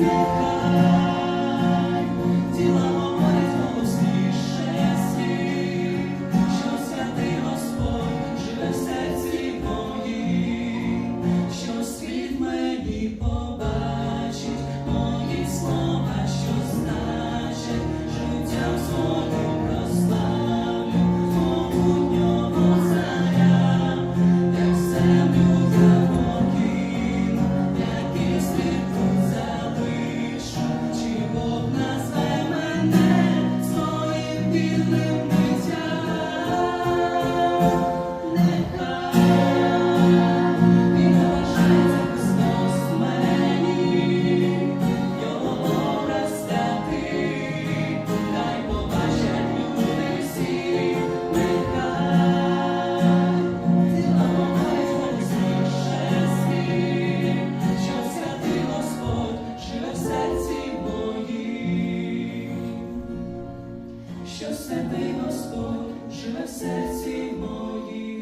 You. що святий Господь живе в серці моїй.